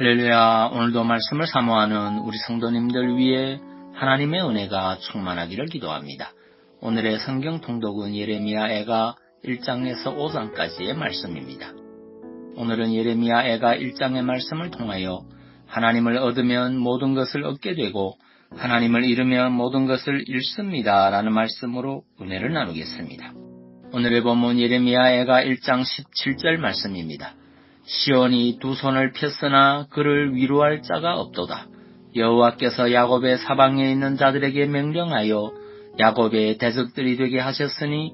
할렐루야, 오늘도 말씀을 사모하는 우리 성도님들 위해 하나님의 은혜가 충만하기를 기도합니다. 오늘의 성경 통독은 예레미야 애가 1장에서 5장까지의 말씀입니다. 오늘은 예레미야 애가 1장의 말씀을 통하여 하나님을 얻으면 모든 것을 얻게 되고 하나님을 잃으면 모든 것을 잃습니다. 라는 말씀으로 은혜를 나누겠습니다. 오늘의 본문 예레미야 애가 1장 17절 말씀입니다. 시온이 두 손을 폈으나 그를 위로할 자가 없도다. 여호와께서 야곱의 사방에 있는 자들에게 명령하여 야곱의 대적들이 되게 하셨으니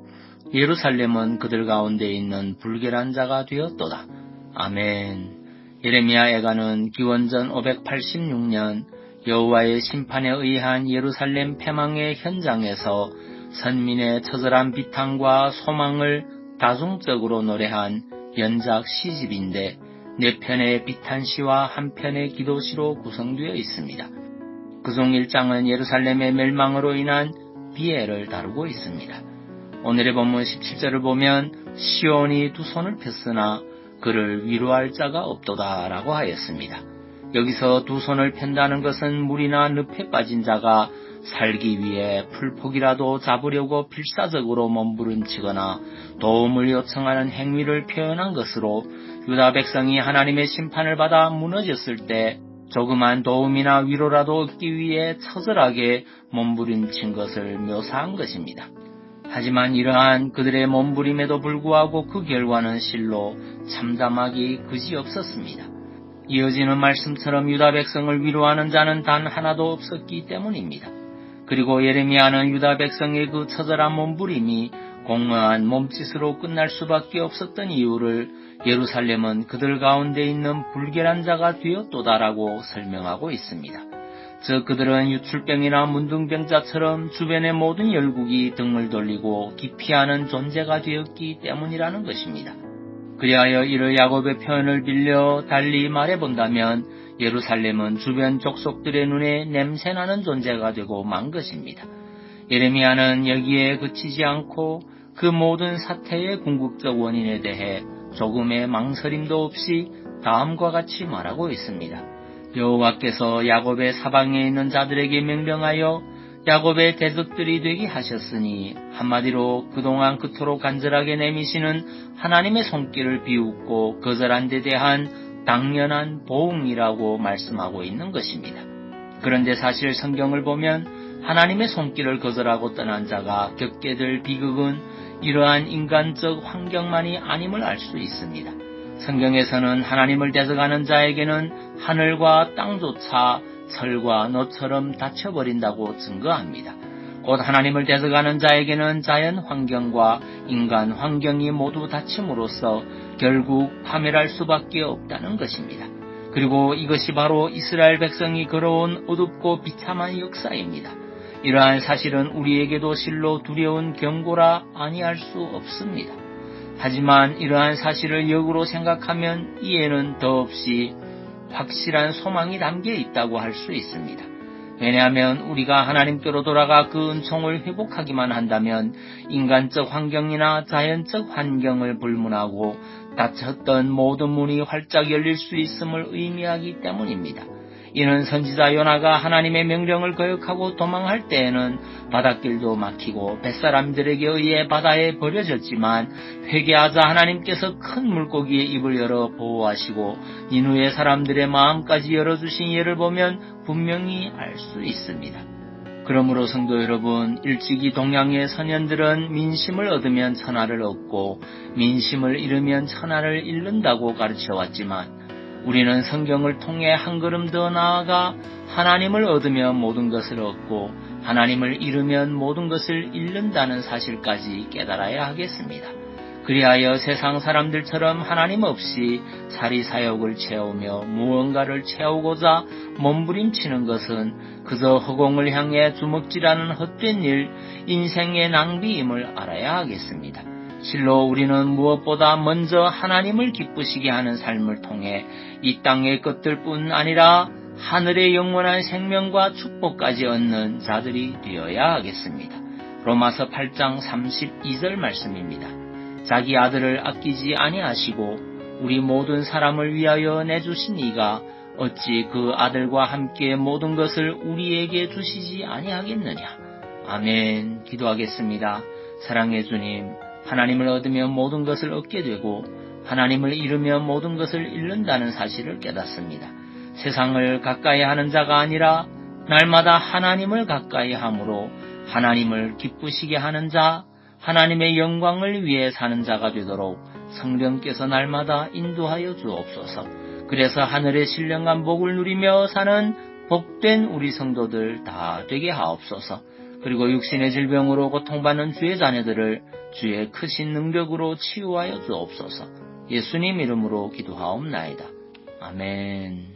예루살렘은 그들 가운데 있는 불결한 자가 되었도다. 아멘. 예레미야 애가는 기원전 586년 여호와의 심판에 의한 예루살렘 패망의 현장에서 선민의 처절한 비탄과 소망을 다중적으로 노래한 연작 시집인데 네 편의 비탄시와 한 편의 기도시로 구성되어 있습니다. 그중 1장은 예루살렘의 멸망으로 인한 비애를 다루고 있습니다. 오늘의 본문 17절을 보면 시온이 두 손을 폈으나 그를 위로할 자가 없도다 라고 하였습니다. 여기서 두 손을 편다는 것은 물이나 늪에 빠진 자가 살기 위해 풀폭이라도 잡으려고 필사적으로 몸부림치거나 도움을 요청하는 행위를 표현한 것으로 유다 백성이 하나님의 심판을 받아 무너졌을 때 조그만 도움이나 위로라도 얻기 위해 처절하게 몸부림친 것을 묘사한 것입니다. 하지만 이러한 그들의 몸부림에도 불구하고 그 결과는 실로 참담하기 그지없었습니다. 이어지는 말씀처럼 유다 백성을 위로하는 자는 단 하나도 없었기 때문입니다. 그리고 예레미야는 유다 백성의 그 처절한 몸부림이 공허한 몸짓으로 끝날 수밖에 없었던 이유를 예루살렘은 그들 가운데 있는 불결한 자가 되었도다라고 설명하고 있습니다. 즉 그들은 유출병이나 문둥병자처럼 주변의 모든 열국이 등을 돌리고 기피하는 존재가 되었기 때문이라는 것입니다. 그리하여 이를 야곱의 표현을 빌려 달리 말해본다면 예루살렘은 주변 족속들의 눈에 냄새나는 존재가 되고 만 것입니다. 예레미야는 여기에 그치지 않고 그 모든 사태의 궁극적 원인에 대해 조금의 망설임도 없이 다음과 같이 말하고 있습니다. 여호와께서 야곱의 사방에 있는 자들에게 명령하여 야곱의 대적들이 되게 하셨으니 한마디로 그동안 그토록 간절하게 내미시는 하나님의 손길을 비웃고 거절한 데 대한 당연한 보응이라고 말씀하고 있는 것입니다. 그런데 사실 성경을 보면 하나님의 손길을 거절하고 떠난 자가 겪게 될 비극은 이러한 인간적 환경만이 아님을 알 수 있습니다. 성경에서는 하나님을 대적하는 자에게는 하늘과 땅조차 철과 너처럼 닫혀버린다고 증거합니다. 곧 하나님을 대적하는 자에게는 자연 환경과 인간 환경이 모두 닫힘으로써 결국 파멸할 수밖에 없다는 것입니다. 그리고 이것이 바로 이스라엘 백성이 걸어온 어둡고 비참한 역사입니다. 이러한 사실은 우리에게도 실로 두려운 경고라 아니할 수 없습니다. 하지만 이러한 사실을 역으로 생각하면 이에는 더없이 확실한 소망이 담겨 있다고 할 수 있습니다. 왜냐하면 우리가 하나님께로 돌아가 그 은총을 회복하기만 한다면 인간적 환경이나 자연적 환경을 불문하고 닫혔던 모든 문이 활짝 열릴 수 있음을 의미하기 때문입니다. 이는 선지자 요나가 하나님의 명령을 거역하고 도망할 때에는 바닷길도 막히고 뱃사람들에게 의해 바다에 버려졌지만 회개하자 하나님께서 큰 물고기의 입을 열어 보호하시고 인후의 사람들의 마음까지 열어주신 예를 보면 분명히 알 수 있습니다. 그러므로 성도 여러분, 일찍이 동양의 선현들은 민심을 얻으면 천하를 얻고 민심을 잃으면 천하를 잃는다고 가르쳐 왔지만 우리는 성경을 통해 한 걸음 더 나아가 하나님을 얻으면 모든 것을 얻고 하나님을 잃으면 모든 것을 잃는다는 사실까지 깨달아야 하겠습니다. 그리하여 세상 사람들처럼 하나님 없이 사리 사욕을 채우며 무언가를 채우고자 몸부림치는 것은 그저 허공을 향해 주먹질하는 헛된 일, 인생의 낭비임을 알아야 하겠습니다. 실로 우리는 무엇보다 먼저 하나님을 기쁘시게 하는 삶을 통해 이 땅의 것들뿐 아니라 하늘의 영원한 생명과 축복까지 얻는 자들이 되어야 하겠습니다. 로마서 8장 32절 말씀입니다. 자기 아들을 아끼지 아니하시고 우리 모든 사람을 위하여 내주신 이가 어찌 그 아들과 함께 모든 것을 우리에게 주시지 아니하겠느냐. 아멘. 기도하겠습니다. 사랑해 주님, 하나님을 얻으면 모든 것을 얻게 되고 하나님을 잃으면 모든 것을 잃는다는 사실을 깨닫습니다. 세상을 가까이 하는 자가 아니라 날마다 하나님을 가까이 함으로 하나님을 기쁘시게 하는 자, 하나님의 영광을 위해 사는 자가 되도록 성령께서 날마다 인도하여 주옵소서. 그래서 하늘의 신령한 복을 누리며 사는 복된 우리 성도들 다 되게 하옵소서. 그리고 육신의 질병으로 고통받는 주의 자녀들을 주의 크신 능력으로 치유하여 주옵소서. 예수님 이름으로 기도하옵나이다. 아멘.